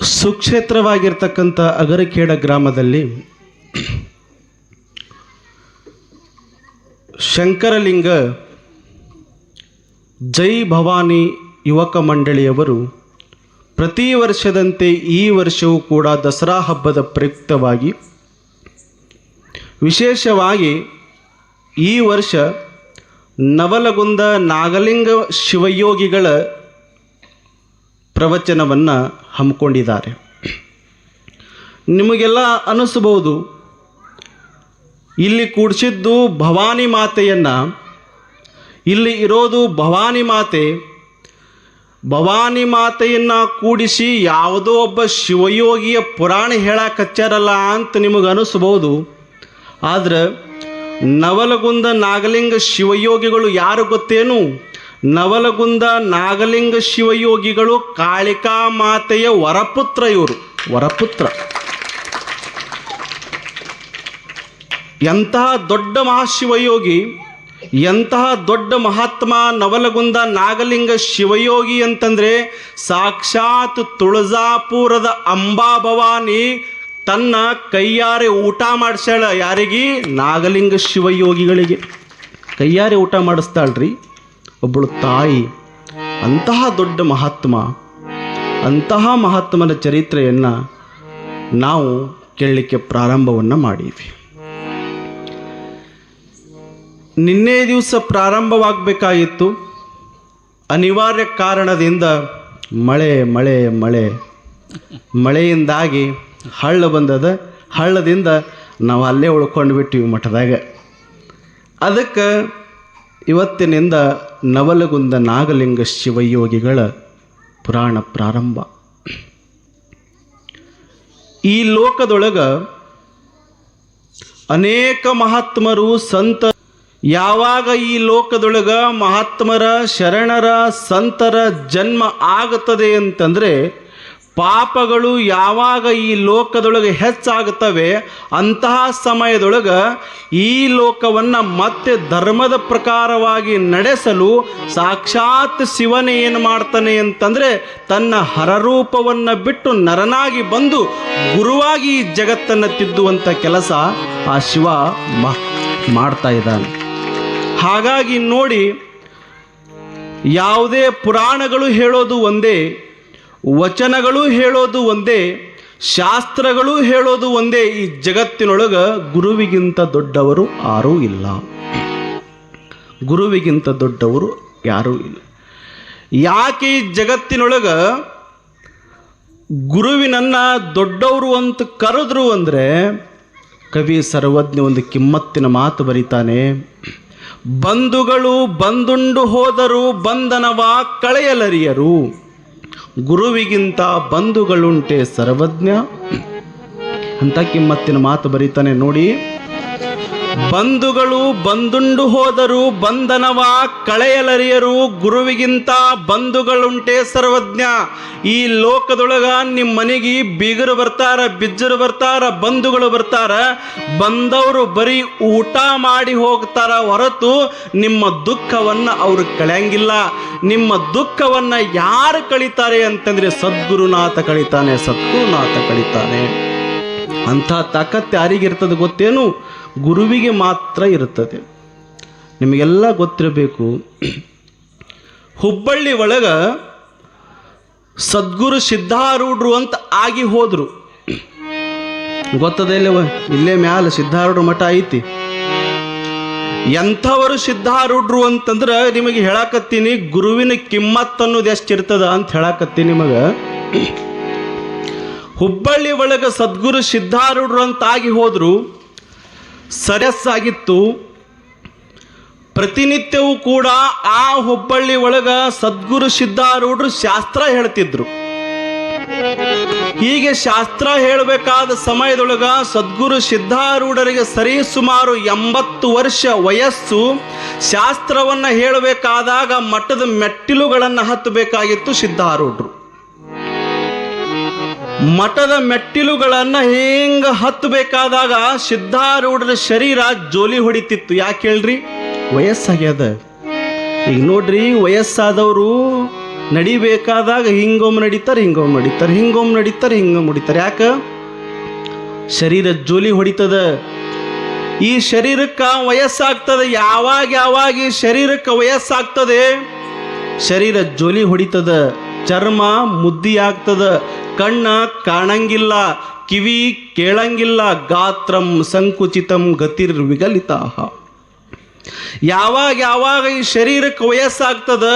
ಸುಕ್ಷೇತ್ರವಾಗಿರ್ತಕ್ಕಂಥ ಅಗರಖೇಡ ಗ್ರಾಮದಲ್ಲಿ ಶಂಕರಲಿಂಗ ಜೈ ಭವಾನಿ ಯುವಕ ಮಂಡಳಿಯವರು ಪ್ರತಿ ವರ್ಷದಂತೆ ಈ ವರ್ಷವೂ ಕೂಡ ದಸರಾ ಹಬ್ಬದ ಪ್ರಯುಕ್ತವಾಗಿ ವಿಶೇಷವಾಗಿ ಈ ವರ್ಷ ನವಲಗುಂದ ನಾಗಲಿಂಗ ಶಿವಯೋಗಿಗಳ ಪ್ರವಚನವನ್ನು ಹಮ್ಮಿಕೊಂಡಿದ್ದಾರೆ. ನಿಮಗೆಲ್ಲ ಅನಿಸ್ಬೋದು ಇಲ್ಲಿ ಕೂಡಿಸಿದ್ದು ಭವಾನಿ ಮಾತೆಯನ್ನು, ಇಲ್ಲಿ ಇರೋದು ಭವಾನಿ ಮಾತೆ. ಭವಾನಿ ಮಾತೆಯನ್ನು ಕೂಡಿಸಿ ಯಾವುದೋ ಒಬ್ಬ ಶಿವಯೋಗಿಯ ಪುರಾಣ ಹೇಳಕಚ್ಚಾರಲ್ಲ ಅಂತ ನಿಮಗೆ ಅನಿಸ್ಬೋದು ಆದ್ರೆ ನವಲಗುಂದ ನಾಗಲಿಂಗ ಶಿವಯೋಗಿಗಳು ಯಾರು ಗೊತ್ತೇನು? ನವಲಗುಂದ ನಾಗಲಿಂಗ ಶಿವಯೋಗಿಗಳು ಕಾಳಿಕಾ ಮಾತೆಯ ವರಪುತ್ರ ಇವರು. ವರಪುತ್ರ. ಎಂತಹ ದೊಡ್ಡ ಮಹಾಶಿವಯೋಗಿ, ಎಂತಹ ದೊಡ್ಡ ಮಹಾತ್ಮ ನವಲಗುಂದ ನಾಗಲಿಂಗ ಶಿವಯೋಗಿ ಅಂತಂದರೆ ಸಾಕ್ಷಾತ್ ತುಳಜಾಪುರದ ಅಂಬಾಭವಾನಿ ತನ್ನ ಕೈಯಾರೆ ಊಟ ಮಾಡಿಸ್ಯಾಳ ಯಾರಿಗೆ? ನಾಗಲಿಂಗ ಶಿವಯೋಗಿಗಳಿಗೆ. ಕೈಯಾರೆ ಊಟ ಮಾಡಿಸ್ತಾಳ್ರಿ. ಒಬ್ಬಳು ತಾಯಿ. ಅಂತಹ ದೊಡ್ಡ ಮಹಾತ್ಮ, ಅಂತಹ ಮಹಾತ್ಮನ ಚರಿತ್ರೆಯನ್ನು ನಾವು ಕೇಳಲಿಕ್ಕೆ ಪ್ರಾರಂಭವನ್ನು ಮಾಡೀವಿ ನಿನ್ನೆ ದಿವಸ ಪ್ರಾರಂಭವಾಗಬೇಕಾಗಿತ್ತು. ಅನಿವಾರ್ಯ ಕಾರಣದಿಂದ ಮಳೆ ಮಳೆ ಮಳೆ. ಮಳೆಯಿಂದಾಗಿ ಹಳ್ಳ ಬಂದದ. ಹಳ್ಳದಿಂದ ನಾವು ಅಲ್ಲೇ ಉಳ್ಕೊಂಡು ಬಿಟ್ಟಿವಿ ಮಠದಾಗ. ಅದಕ್ಕೆ ಇವತ್ತಿನಿಂದ ನವಲಗುಂದ ನಾಗಲಿಂಗ ಶಿವಯೋಗಿಗಳ ಪುರಾಣ ಪ್ರಾರಂಭ. ಈ ಲೋಕದೊಳಗ ಅನೇಕ ಮಹಾತ್ಮರು ಸಂತ ಯಾವಾಗ ಈ ಲೋಕದೊಳಗ ಮಹಾತ್ಮರ ಶರಣರ ಸಂತರ ಜನ್ಮ ಆಗುತ್ತದೆ ಅಂತಂದರೆ ಪಾಪಗಳು ಯಾವಾಗ ಈ ಲೋಕದೊಳಗೆ ಹೆಚ್ಚಾಗುತ್ತವೆ, ಅಂತಹ ಸಮಯದೊಳಗೆ ಈ ಲೋಕವನ್ನು ಮತ್ತೆ ಧರ್ಮದ ಪ್ರಕಾರವಾಗಿ ನಡೆಸಲು ಸಾಕ್ಷಾತ್ ಶಿವನೇ ಏನು ಮಾಡ್ತಾನೆ ಅಂತಂದರೆ ತನ್ನ ಹರರೂಪವನ್ನು ಬಿಟ್ಟು ನರನಾಗಿ ಬಂದು ಗುರುವಾಗಿ ಈ ಜಗತ್ತನ್ನು ತಿದ್ದುವಂಥ ಕೆಲಸ ಆ ಶಿವ ಮಾಡ್ತಾ ಇದ್ದಾನೆ. ಹಾಗಾಗಿ ನೋಡಿ, ಯಾವುದೇ ಪುರಾಣಗಳು ಹೇಳೋದು ಒಂದೇ ವಚನಗಳು ಹೇಳೋದು ಒಂದೇ, ಶಾಸ್ತ್ರಗಳು ಹೇಳೋದು ಒಂದೇ, ಈ ಜಗತ್ತಿನೊಳಗೆ ಗುರುವಿಗಿಂತ ದೊಡ್ಡವರು ಯಾರೂ ಇಲ್ಲ. ಗುರುವಿಗಿಂತ ದೊಡ್ಡವರು ಯಾರೂ ಇಲ್ಲ. ಯಾಕೆ ಈ ಜಗತ್ತಿನೊಳಗೆ ಗುರುವಿನನ್ನು ದೊಡ್ಡವರು ಅಂತ ಕರೆದ್ರು ಅಂದರೆ, ಕವಿ ಸರ್ವಜ್ಞ ಒಂದು ಕಿಮ್ಮತ್ತಿನ ಮಾತು ಬರೀತಾನೆ, ಬಂಧುಗಳು ಬಂದುಂಡು ಹೋದರು ಬಂಧನವ ಕಳೆಯಲರಿಯರು. ಗುರುವಿಗಿಂತ ಬಂಧುಗಳುಂಟೆ ಸರ್ವಜ್ಞ. ಅಂತ ಕಿಮ್ಮತ್ತಿನ ಮಾತು ಬರೀತಾನೆ ನೋಡಿ. ಬಂಧುಗಳು ಬಂದುಂಡು ಹೋದರು ಬಂಧನವ ಕಳೆಯಲರಿಯರು ಗುರುವಿಗಿಂತ ಬಂಧುಗಳುಂಟೆ ಸರ್ವಜ್ಞ. ಈ ಲೋಕದೊಳಗ ನಿಮ್ಮ ಮನೆಗೆ ಬೀಗರು ಬರ್ತಾರ, ಬಿಜ್ಜರು ಬರ್ತಾರ, ಬಂಧುಗಳು ಬರ್ತಾರ. ಬಂದವರು ಬರೀ ಊಟ ಮಾಡಿ ಹೋಗ್ತಾರ ಹೊರತು ನಿಮ್ಮ ದುಃಖವನ್ನು ಅವರು ಕಳೆಯಂಗಿಲ್ಲ. ನಿಮ್ಮ ದುಃಖವನ್ನು ಯಾರು ಕಳೀತಾರೆ ಅಂತಂದ್ರೆ ಸದ್ಗುರುನಾಥ ಕಳೀತಾನೆ ಸದ್ಗುರುನಾಥ ಕಳೀತಾನೆ. ಅಂಥ ತಾಕತ್ತು ಯಾರಿಗಿರ್ತದೆ ಗೊತ್ತೇನು? ಗುರುವಿಗೆ ಮಾತ್ರ ಇರುತ್ತದೆ. ನಿಮಗೆಲ್ಲ ಗೊತ್ತಿರಬೇಕು. ಹುಬ್ಬಳ್ಳಿ ಒಳಗ ಸದ್ಗುರು ಸಿದ್ಧಾರೂಢರು ಅಂತ ಆಗಿ ಹೋದ್ರು. ಗೊತ್ತದೆ ಇಲ್ಲವ ಇಲ್ಲೇ ಮ್ಯಾಲ ಸಿದ್ಧಾರೂಢ ಮಠ ಐತಿ. ಎಂಥವರು ಸಿದ್ಧಾರೂಢರು ಅಂತಂದ್ರೆ ನಿಮಗೆ ಹೇಳಾಕತ್ತೀನಿ, ಗುರುವಿನ ಕಿಮ್ಮತ್ ಅನ್ನೋದು ಎಷ್ಟಿರ್ತದ ಅಂತ ಹೇಳಾಕತ್ತೀನಿ ನಿಮಗೆ. ಹುಬ್ಬಳ್ಳಿ ಒಳಗೆ ಸದ್ಗುರು ಸಿದ್ಧಾರೂಢರು ಅಂತ ಆಗಿ ಹೋದ್ರು. ಸರಸ್ಸಾಗಿತ್ತು ಪ್ರತಿನಿತ್ಯವೂ ಕೂಡ ಆ ಹುಬ್ಬಳ್ಳಿ ಒಳಗ ಸದ್ಗುರು ಸಿದ್ಧಾರೂಢರು ಶಾಸ್ತ್ರ ಹೇಳ್ತಿದ್ರು. ಹೀಗೆ ಶಾಸ್ತ್ರ ಹೇಳಬೇಕಾದ ಸಮಯದೊಳಗ ಸದ್ಗುರು ಸಿದ್ಧಾರೂಢರಿಗೆ ಸರಿ ಸುಮಾರು ಎಂಬತ್ತು ವರ್ಷ ವಯಸ್ಸು ಶಾಸ್ತ್ರವನ್ನು ಹೇಳಬೇಕಾದಾಗ ಮಠದ ಮೆಟ್ಟಿಲುಗಳನ್ನು ಹತ್ತಬೇಕಾಗಿತ್ತು ಸಿದ್ಧಾರೂಢರು. ಮಠದ ಮೆಟ್ಟಿಲುಗಳನ್ನು ಹೆಂಗ ಹತ್ತಬೇಕಾದಾಗ ಸಿದ್ಧಾರೂಢರ ಶರೀರ ಜೋಲಿ ಹೊಡಿತಿತ್ತು. ಯಾಕೆ ಹೇಳ್ರಿ? ವಯಸ್ಸಾಗ್ಯದ. ಈಗ ನೋಡ್ರಿ, ವಯಸ್ಸಾದವರು ನಡಿಬೇಕಾದಾಗ ಹಿಂಗೊಮ್ಮೆ ನಡೀತಾರೆ ಹಿಂಗೊಮ್ಮೆ ನಡೀತಾರೆ ಹಿಂಗೊಮ್ಮೆ ನಡೀತಾರೆ ಹಿಂಗೊಮ್ಮೆ ನಡೀತಾರೆ. ಯಾಕೆ? ಶರೀರ ಜೋಲಿ ಹೊಡಿತದ. ಈ ಶರೀರಕ್ಕೆ ವಯಸ್ಸಾಗ್ತದೆ. ಯಾವಾಗ ಯಾವಾಗ ಈ ಶರೀರಕ್ಕೆ ವಯಸ್ಸಾಗ್ತದೆ? ಶರೀರ ಜೋಲಿ ಹೊಡಿತದ. ಚರ್ಮ ಮುದ್ದಿ ಆಗ್ತದ ಕಣ್ಣ ಕಾಣಂಗಿಲ್ಲ, ಕಿವಿ ಕೇಳಂಗಿಲ್ಲ, ಗಾತ್ರಂ ಸಂಕುಚಿತಂ ಗತಿರ್ ವಿಗಲಿತ ಯಾವಾಗ ಯಾವಾಗ ಈ ಶರೀರಕ್ಕೆ ವಯಸ್ಸಾಗ್ತದ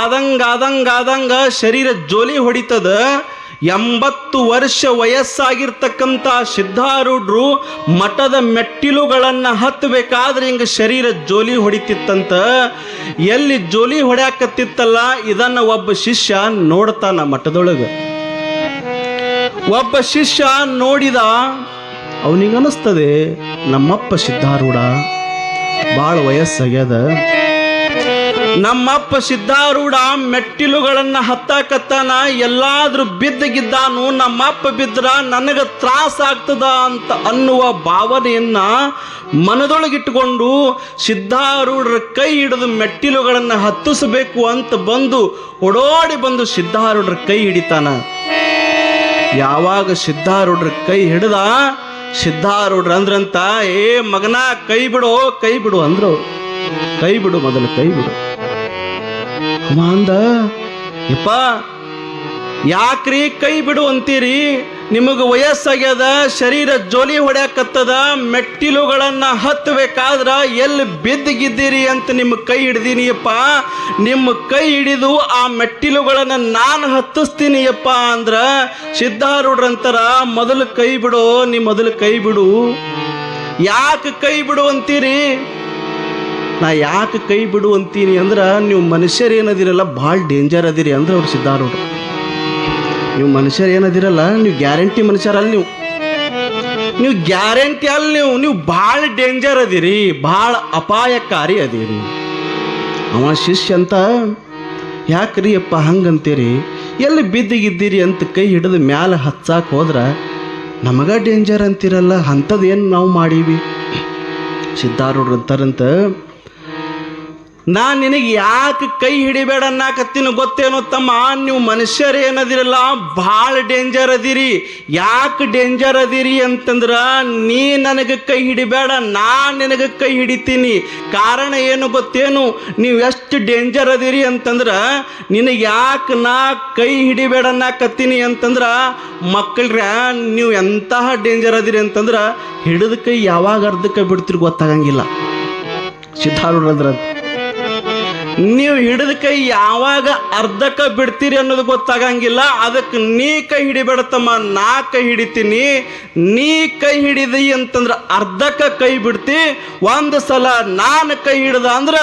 ಆದಂಗ ಆದಂಗ ಆದಂಗ ಶರೀರ ಜೋಲಿ ಹೊಡಿತದ ಎಂಬತ್ತು ವರ್ಷ ವಯಸ್ಸಾಗಿರ್ತಕ್ಕಂಥ ಸಿದ್ಧಾರೂಢರು ಮಠದ ಮೆಟ್ಟಿಲುಗಳನ್ನು ಹತ್ತಬೇಕಾದ್ರೆ ಹಿಂಗೆ ಶರೀರ ಜೋಲಿ ಹೊಡಿತಿತ್ತಂತ. ಎಲ್ಲಿ ಜೋಲಿ ಹೊಡ್ಯಾಕತ್ತಿತ್ತಲ್ಲ, ಇದನ್ನು ಒಬ್ಬ ಶಿಷ್ಯ ನೋಡ್ತಾನ ಮಠದೊಳಗೆ. ಒಬ್ಬ ಶಿಷ್ಯ ನೋಡಿದ, ಅವನಿಗನಿಸ್ತದೆ, ನಮ್ಮಪ್ಪ ಸಿದ್ಧಾರೂಢ ಭಾಳ ವಯಸ್ಸಾಗ್ಯದ ನಮ್ಮಪ್ಪ ಸಿದ್ಧಾರೂಢ ಮೆಟ್ಟಿಲುಗಳನ್ನ ಹತ್ತಾಕತ್ತಾನ? ಎಲ್ಲಾದ್ರೂ ಬಿದ್ದಗಿದ್ದಾನು ನಮ್ಮಪ್ಪ ಬಿದ್ರ ನನಗೆ ತ್ರಾಸ ಆಗ್ತದ ಅಂತ ಅನ್ನುವ ಭಾವನೆಯನ್ನ ಮನದೊಳಗಿಟ್ಟುಕೊಂಡು ಸಿದ್ಧಾರೂಢರ ಕೈ ಹಿಡಿದು ಮೆಟ್ಟಿಲುಗಳನ್ನು ಹತ್ತಿಸಬೇಕು ಅಂತ ಬಂದು ಓಡೋಡಿ ಬಂದು ಸಿದ್ಧಾರೂಢರ ಕೈ ಹಿಡಿತಾನ. ಯಾವಾಗ ಸಿದ್ಧಾರೂಢರ ಕೈ ಹಿಡ್ದ ಸಿದ್ಧಾರೂಢ್ರ ಅಂದ್ರಂತ, ಏ ಮಗನ, ಕೈ ಬಿಡು ಕೈ ಬಿಡು ಅಂದ್ರು. ಕೈ ಬಿಡು ಮೊದಲು, ಕೈ ಬಿಡು. ಅವ ಅಂದ ಯಪ್ಪ, ಯಾಕ್ರಿ ಕೈ ಬಿಡು ಅಂತೀರಿ? ನಿಮಗೆ ವಯಸ್ಸಾಗ್ಯದ, ಶರೀರ ಜೋಲಿ ಹೊಡ್ಯಾಕತ್ತದ, ಮೆಟ್ಟಿಲುಗಳನ್ನು ಹತ್ತಬೇಕಾದ್ರೆ ಎಲ್ಲಿ ಬಿದ್ದಿಗಿದ್ದೀರಿ ಅಂತ ನಿಮ್ಮ ಕೈ ಹಿಡ್ದೀನಿಯಪ್ಪ. ನಿಮ್ಮ ಕೈ ಹಿಡಿದು ಆ ಮೆಟ್ಟಿಲುಗಳನ್ನು ನಾನು ಹತ್ತಿಸ್ತೀನಿ ಯಪ್ಪ ಅಂದ್ರ ಸಿದ್ಧಾರೂಢರಂತರ ಮೊದಲು ಕೈ ಬಿಡು, ನೀ ಮೊದಲು ಕೈ ಬಿಡು. ಯಾಕೆ ಕೈ ಬಿಡು ಅಂತೀರಿ? ನಾ ಯಾಕೆ ಕೈ ಬಿಡು ಅಂತೀನಿ ಅಂದ್ರೆ ನೀವು ಮನುಷ್ಯರು ಏನದಿರಲ್ಲ, ಭಾಳ ಡೇಂಜರ್ ಅದಿರಿ ಅಂದ್ರೆ ಅವ್ರು ಸಿದ್ಧಾರೂಢರು ನೀವು ಮನುಷ್ಯರು ಏನದಿರಲ್ಲ, ನೀವು ಗ್ಯಾರಂಟಿ ಮನುಷ್ಯರಲ್ಲ ನೀವು. ನೀವು ಗ್ಯಾರಂಟಿ ಅಲ್ಲ ನೀವು ನೀವು ಭಾಳ ಡೇಂಜರ್ ಅದಿರಿ, ಭಾಳ ಅಪಾಯಕಾರಿ ಅದಿರಿ. ಅವ ಶಿಷ್ಯ ಅಂತ, ಯಾಕ್ರಿ ಅಪ್ಪ ಹಂಗಂತೀರಿ? ಎಲ್ಲಿ ಬಿದ್ದಿಗಿದ್ದೀರಿ ಅಂತ ಕೈ ಹಿಡಿದು ಮ್ಯಾಲೆ ಹಚ್ಚಾಕ್ ಹೋದ್ರೆ, ನಮಗ ಡೇಂಜರ್ ಅಂತಿರಲ್ಲ ಅಂಥದ್ದು ನಾವು ಮಾಡೀವಿ? ಸಿದ್ಧಾರೂಢರು ಅಂತಾರಂತ ನಾ ನಿನಗೆ ಯಾಕೆ ಕೈ ಹಿಡಿಬೇಡ ಅನ್ನಾಕತ್ತೀನಿ ಗೊತ್ತೇನೋ ತಮ್ಮ? ನೀವು ಮನುಷ್ಯರು ಏನದಿರಲ್ಲ ಭಾಳ ಡೇಂಜರ್ ಅದಿರಿ. ಯಾಕೆ ಡೇಂಜರ್ ಅದಿರಿ ಅಂತಂದ್ರೆ, ನೀ ನನಗೆ ಕೈ ಹಿಡಿಬೇಡ ನಾ ನಿನಗೆ ಕೈ ಹಿಡಿತೀನಿ. ಕಾರಣ ಏನು ಗೊತ್ತೇನು? ನೀವು ಎಷ್ಟು ಡೇಂಜರ್ ಅದಿರಿ ಅಂತಂದ್ರೆ, ನಿನಗೆ ಯಾಕೆ ನಾ ಕೈ ಹಿಡಿಬೇಡ ಅನ್ನಕತ್ತೀನಿ ಅಂತಂದ್ರೆ ಮಕ್ಕಳ್ರ ನೀವು ಎಂತಹ ಡೇಂಜರ್ ಅದಿರಿ ಅಂತಂದ್ರೆ, ಹಿಡಿದ ಕೈ ಯಾವಾಗ ಅರ್ಧಕ್ಕೆ ಬಿಡ್ತೀರಿ ಗೊತ್ತಾಗಂಗಿಲ್ಲ. ಸಿದ್ಧಾರೂಢ್ರ ನೀವು ಹಿಡಿದ ಕೈ ಯಾವಾಗ ಅರ್ಧಕ್ಕ ಬಿಡ್ತೀರಿ ಅನ್ನೋದು ಗೊತ್ತಾಗಂಗಿಲ್ಲ. ಅದಕ್ಕೆ ನೀ ಕೈ ಹಿಡಿಬೇಡತ್ತಮ್ಮ, ನಾ ಕೈ ಹಿಡಿತೀನಿ. ನೀ ಕೈ ಹಿಡಿದಿ ಅಂತಂದ್ರೆ ಅರ್ಧಕ್ಕ ಕೈ ಬಿಡ್ತಿ. ಒಂದು ಸಲ ನಾನು ಕೈ ಹಿಡ್ದ ಅಂದ್ರೆ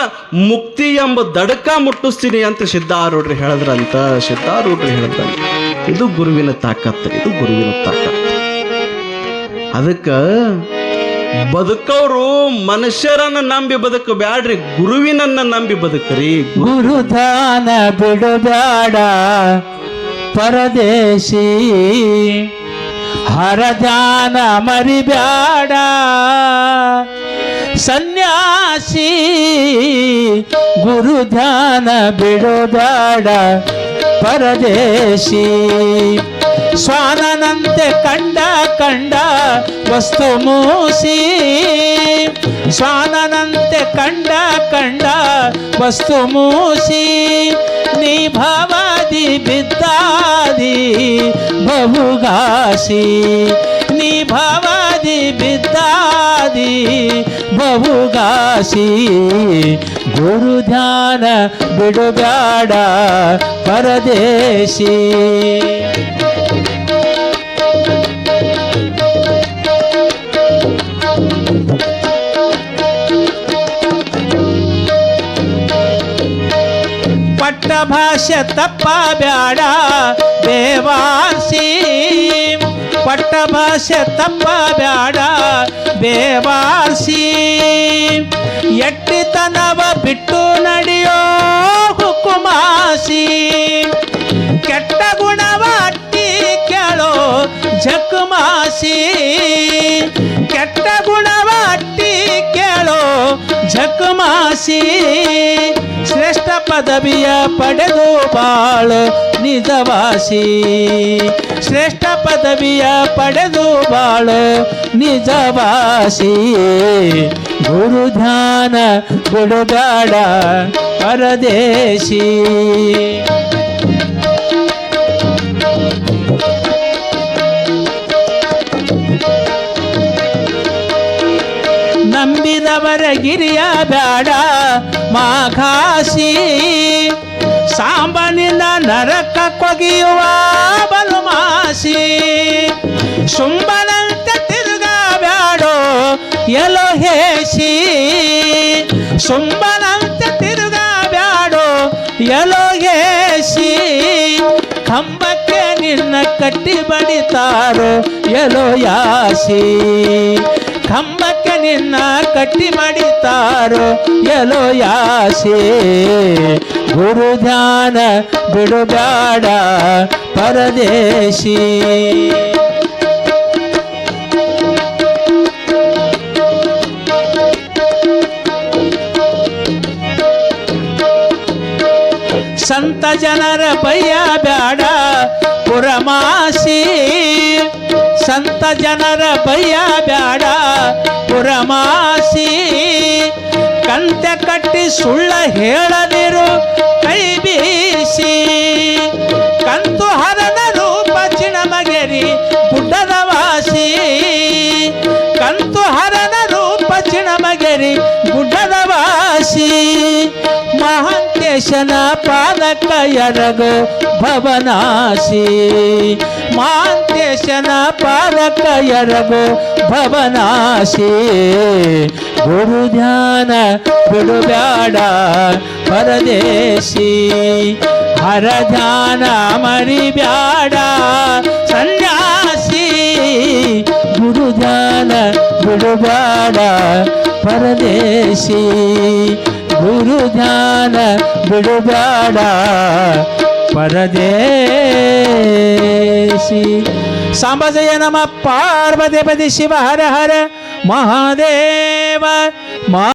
ಮುಕ್ತಿ ಎಂಬ ದಡಕ ಮುಟ್ಟಿಸ್ತೀನಿ ಅಂತ ಸಿದ್ಧಾರೂಢ್ರಿ ಹೇಳಿದ್ರಂತ. ಸಿದ್ಧಾರೂಢ್ರಿ ಹೇಳಿದ್ರಂತ. ಇದು ಗುರುವಿನ ತಾಕತ್ತು, ಇದು ಗುರುವಿನ ತಾಕತ್ತು. ಅದಕ್ಕೆ ಬದುಕವರು ಮನುಷ್ಯರನ್ನ ನಂಬಿ ಬದುಕ ಬ್ಯಾಡ್ರಿ ಗುರುವಿನನ್ನ ನಂಬಿ ಬದುಕ್ರಿ. ಗುರುದಾನ ಬಿಡಬೇಡ ಪರದೇಶಿ. ಹರದಾನ ಮರಿಬೇಡ. ಸನ್ಯಾಸಿ ಗುರುದಾನ ಬಿಡಬೇಡ ಪರದೇಶಿ ಸ್ವಾನನಂತೆ ಕಂಡ ಕಂಡ ವಸ್ತು ಮೂಸಿ ಸ್ವಾನನಂತೆ ಕಂಡ ಕಂಡ ವಸ್ತು ಮೂಸಿ ನೀ ಭವದಿ ಬಿದ್ದಾದಿ ಬಹುಗಾಸಿ ನೀ ಭವದಿ ಬಿದ್ದಾದಿ ಬಹುಗಾಸಿ ಗುರು ಧ್ಯಾನ ಬಿಡುಬೇಡ ಪರದೇಶಿ ಪಟ್ಟ ಭಾಷೆ ತಪ್ಪ ಬ್ಯಾಡ ದೇವಾಸಿ ಪಟ್ಟ ಭಾಷೆ ತಪ್ಪ ಬ್ಯಾಡ ದೇವಾಸಿ ಎಟ್ಟಿತನವ ಬಿಟ್ಟು ನಡೆಯೋ ಹುಕುಮಾಸಿ ಕೆಟ್ಟ ಗುಣವ ಅಟ್ಟಿ ಕೇಳೋ ಜಕಮಾಸಿ ಕೆಟ್ಟ ಗುಣವ ಅಟ್ಟಿ ಕೇಳೋ ಜಕಮಾಸಿ ಶ್ರೇಷ್ಠ ಪದವಿಯ ಪಡೆದು ಬಾಳು ನಿಜವಾಸಿ. ಶ್ರೇಷ್ಠ ಪದವಿಯ ಪಡೆದು ಬಾಳು ನಿಜವಾಸಿ. ಗುರು ಧ್ಯಾನ ಗುಡುಗಾಡ ಪರದೇಶಿ. ಗಿರಿಯ ಬೇಡ ಮಾಘಾಸಿ ಸಾಂಬನಿಂದ ನರಕ ಕೊಗಿಯುವ ಬಲುಮಾಸಿ ಸುಂಬನಂತೆ ತಿರುಗ ಬ್ಯಾಡೋ ಎಲೋ ಹೇಸಿ ಶುಂಭನಂತ ತಿರುಗ ಬ್ಯಾಡೋ ಎಲೋ ಹೇಸಿ ಕಂಬಕ್ಕೆ ನಿನ್ನ ಕಟ್ಟಿ ಬಡಿತಾರೋ ಎಲೋ ಯಾಸಿ ಕಂಬಕ್ಕೆ ನಿನ್ನ ಕಟ್ಟಿ ಮಾಡಿತಾರೋ ಎಲೋ ಯಾಸೆ? ಗುರು ಧ್ಯಾನ ಬಿಡುಬೇಡ ಪರದೇಶಿ. ಸಂತ ಜನರ ಪಯ್ಯ ಬೇಡ ಪುರಮಾಸಿ. ಸಂತ ಜನರ ಭಯ ಬೇಡ ಪುರಮಾಸಿ, ಕಂತೆ ಕಟ್ಟಿ ಸುಳ್ಳ ಹೇಳದಿರು ಕೈ ಬೀಸಿ. ಕಂತು ಹರದ ರೂಪ ಚಿಣಮಗೆರಿ ಮಹಾಂತೇಶನ ಪಾದಕ ಎರಗು ಭವನಾಸಿ ಮಹಾಂತೇಶನ ಪಾದಕ ಎರಗು ಭವನಾಸಿ ಗುರು ಧ್ಯಾನ ಬಿಡುಬೇಡ ಪರದೇಶಿ. ಹರ ಧ್ಯಾನ ಮರಿಬ್ಯಾಡ ಸನ್ಯಾಸಿ. ಗುರು ಧ್ಯಾನ ಬಿಡುಬೇಡ ಪರದೇಶಿ. ಗುರು ಧ್ಯಾನ ಬಿಡುಬೇಡ ಪರದೇಶಿ ಸಾಂಬಜಯ ನಮ ಪಾರ್ವತಿ ಪದಿ ಶಿವ ಹರ ಹರ ಮಹಾದೇವ ಮಾ